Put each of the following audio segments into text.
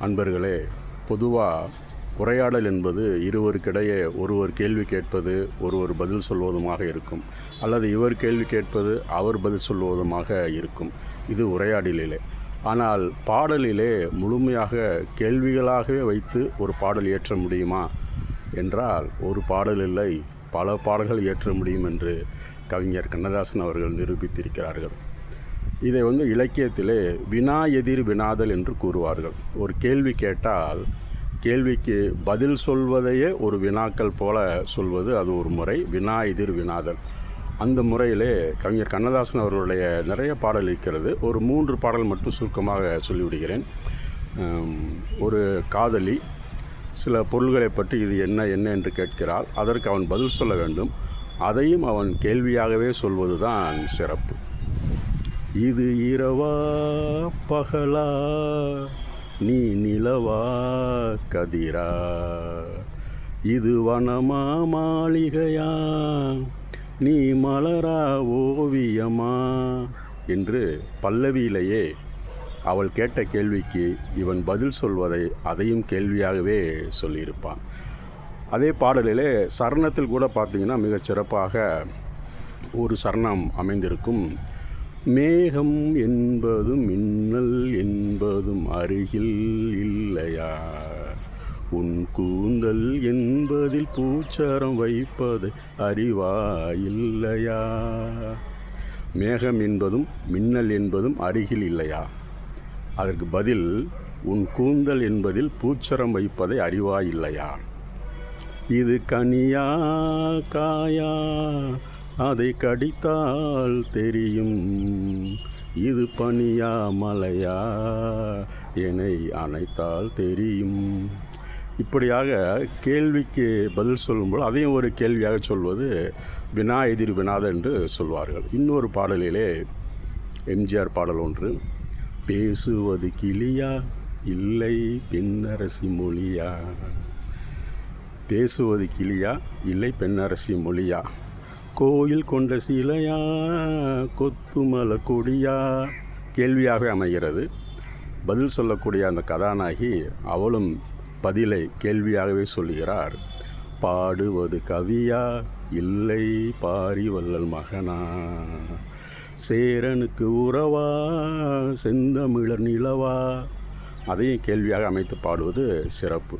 அன்பர்களே பொதுவாக உரையாடல் என்பது இருவருக்கிடையே ஒருவர் கேள்வி கேட்பது ஒருவர் பதில் சொல்வதுமாக இருக்கும். அல்லது இவர் கேள்வி கேட்பது அவர் பதில் சொல்வதுமாக இருக்கும். இது உரையாடலிலே. ஆனால் பாடலிலே முழுமையாக கேள்விகளாகவே வைத்து ஒரு பாடல் இயற்ற முடியுமா? என்றால் ஒரு பாடல் இல்லை பல பாடல்கள் இயற்ற முடியும் என்று கவிஞர் கண்ணதாசன் அவர்கள் நிரூபித்திருக்கிறார்கள். இதை வந்து இலக்கியத்திலே வினா எதிர் வினாதல் என்று கூறுவார்கள். ஒரு கேள்வி கேட்டால் கேள்விக்கு பதில் சொல்வதையே ஒரு வினாக்கள் போல சொல்வது அது ஒரு முறை வினா எதிர் வினாதல். அந்த முறையிலே கவிஞர் கண்ணதாசன் அவர்களுடைய நிறைய பாடல் இருக்கிறது. ஒரு மூன்று பாடல் மட்டும் சுருக்கமாக சொல்லிவிடுகிறேன். ஒரு காதலி சில பொருள்களை பற்றி இது என்ன என்ன என்று கேட்கிறாள். அதற்கு அவன் பதில் சொல்ல வேண்டும். அதையும் அவன் கேள்வியாகவே சொல்வது தான் சிறப்பு. இது இரவா பகலா நீ நிலவா கதிரா. இது வனமா மாளிகையா நீ மலரா ஓவியமா என்று பல்லவியிலேயே அவள் கேட்ட கேள்விக்கு இவன் பதில் சொல்வதை அதையும் கேள்வியாகவே சொல்லியிருப்பான். அதே பாடலிலே சரணத்தில் கூட பார்த்தீங்கன்னா மிகச் சிறப்பாக ஒரு சரணம் அமைந்திருக்கும். மேகம் என்பதும் மின்னல் என்பதும் அருகில் இல்லையா? உன் கூந்தல் என்பதில் பூச்சரம் வைப்பது அறிவா இல்லையா மேகம் என்பதும் மின்னல் என்பதும் அருகில் இல்லையா? அதற்கு பதில் உன் கூந்தல் என்பதில் பூச்சரம் வைப்பதை அறிவா இல்லையா இது கனியா காயா? அதை கடித்தால் தெரியும். இது பனியா மலையா என்னை அணைத்தால் தெரியும். இப்படியாக கேள்விக்கு பதில் சொல்லும்போது அதையும் ஒரு கேள்வியாக சொல்வது வினா எதிர் வினாத என்று சொல்வார்கள். இன்னொரு பாடலிலே எம்ஜிஆர் பாடல் ஒன்று பேசுவது கிளியா இல்லை பெண்ணரசி மொழியா? பேசுவது கிளியா இல்லை பெண்ணரசி மொழியா? கோயில் கொண்ட சிலையா? கொத்துமல கொடியா? கேள்வியாக அமைகிறது. பதில் சொல்லக்கூடிய அந்த கதாநாயகி அவளும் பதிலை கேள்வியாகவே சொல்லுகிறார் பாடுவது கவியா? இல்லை பாரி வல்லல் மகனா? சேரனுக்கு உறவா? செந்தமிழர் நிலவா? அதையும் கேள்வியாக அமைத்து பாடுவது சிறப்பு.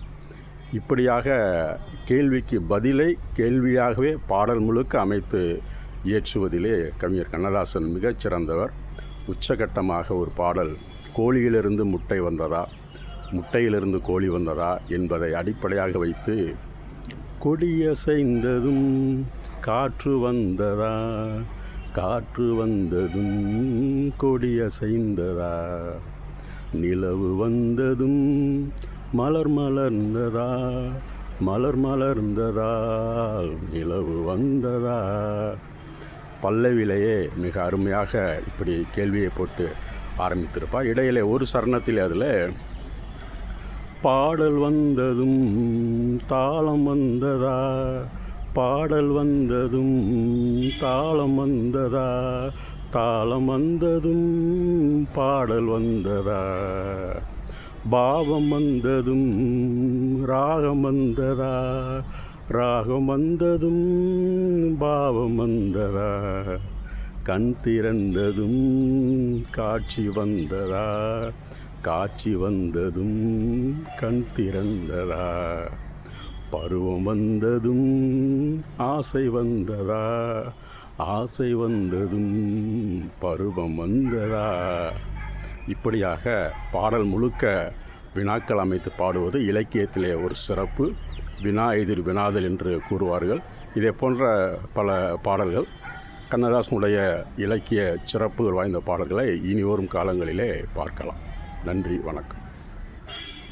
இப்படியாக கேள்விக்கு பதிலை கேள்வியாகவே பாடல் முழுக்க அமைத்து இயற்றுவதிலே கவிஞர் கண்ணதாசன் மிகச்சிறந்தவர். உச்சகட்டமாக ஒரு பாடல் கோழியிலிருந்து முட்டை வந்ததா? முட்டையிலிருந்து கோழி வந்ததா? என்பதை அடிப்படையாக வைத்து கொடியசைந்ததும் காற்று வந்ததா? காற்று வந்ததும் கொடியசைந்ததா? நிலவு வந்ததும் மலர் மலர்ந்ததா? மலர் மலர்ந்ததா? நிலவு வந்ததா? பல்லவிலேயே மிக அருமையாக இப்படி கேள்வியை போட்டு ஆரம்பித்திருப்பா. இடையிலே ஒரு சரணத்தில் அதில் பாடல் வந்ததும் தாளம் வந்ததா? பாடல் வந்ததும் தாளம் வந்ததா? தாளம் வந்ததும் பாடல் வந்ததா? பாவம் வந்ததும் ராகம் வந்ததா? ராகம் வந்ததும் பாவம் வந்ததா? கண் திறந்ததும் காட்சி வந்ததா? காட்சி வந்ததும் கண் திறந்ததா? பருவம் வந்ததும் ஆசை வந்ததா? ஆசை வந்ததும் பருவம் வந்ததா? இப்படியாக பாடல் முழுக்க வினாக்கள் அமைத்து பாடுவது இலக்கியத்திலே ஒரு சிறப்பு. வினா எதிர் வினாதல் என்று கூறுவார்கள். இதே போன்ற பல பாடல்கள் கண்ணதாசனுடைய இலக்கிய சிறப்புகள் வாய்ந்த பாடல்களை இனி வரும் காலங்களிலே பார்க்கலாம். நன்றி வணக்கம்.